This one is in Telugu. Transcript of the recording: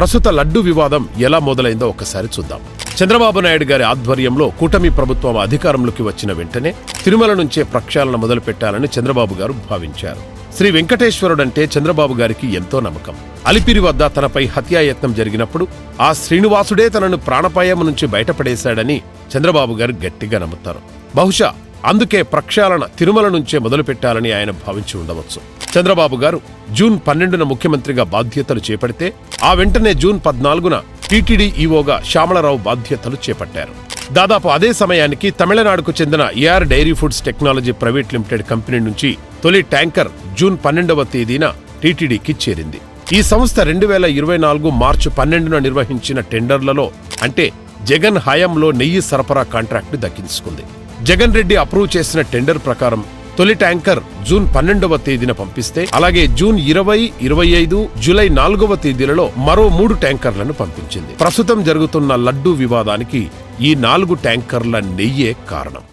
ప్రస్తుత లడ్డు వివాదం ఎలా మొదలైందో ఒకసారి చూద్దాం. చంద్రబాబు నాయుడు గారి ఆధ్వర్యంలో కూటమి ప్రభుత్వం అధికారంలోకి వచ్చిన వెంటనే తిరుమల నుంచే ప్రక్షాళన మొదలుపెట్టాలని చంద్రబాబు గారు భావించారు. శ్రీ వెంకటేశ్వరుడంటే చంద్రబాబు గారికి ఎంతో నమ్మకం. అలిపిరి వద్ద తనపై హత్యాయత్నం జరిగినప్పుడు ఆ శ్రీనివాసుడే తనను ప్రాణపాయం నుంచి బయటపడేశాడని చంద్రబాబు గారు గట్టిగా నమ్ముతారు. బహుశా అందుకే ప్రక్షాళన తిరుమల నుంచే మొదలుపెట్టాలని ఆయన భావించి ఉండవచ్చు. చంద్రబాబు గారు జూన్ పన్నెండున ముఖ్యమంత్రిగా బాధ్యతలు చేపడితే ఆ వెంటనే జూన్ పద్నాలుగున టీటీడీ ఈవోగా శ్యామలరావు బాధ్యతలు చేపట్టారు. దాదాపు అదే సమయానికి తమిళనాడుకు చెందిన AR dairy foods technology private limited company నుంచి తొలి ట్యాంకర్ జూన్ పన్నెండవ తేదీన టీటీడీకి చేరింది. ఈ సంస్థ రెండు వేల ఇరవై నాలుగు మార్చి పన్నెండున నిర్వహించిన టెండర్లలో అంటే జగన్ హయాంలో నెయ్యి సరఫరా కాంట్రాక్టు దక్కించుకుంది. జగన్ రెడ్డి అప్రూవ్ చేసిన టెండర్ ప్రకారం తొలి ట్యాంకర్ జూన్ పన్నెండవ తేదీన పంపిస్తే అలాగే జూన్ ఇరవై ఇరవై ఐదు జూలై నాలుగవ తేదీలలో మరో మూడు ట్యాంకర్లను పంపించింది. ప్రస్తుతం జరుగుతున్న లడ్డూ వివాదానికి ఈ నాలుగు ట్యాంకర్ల నెయ్యే కారణం.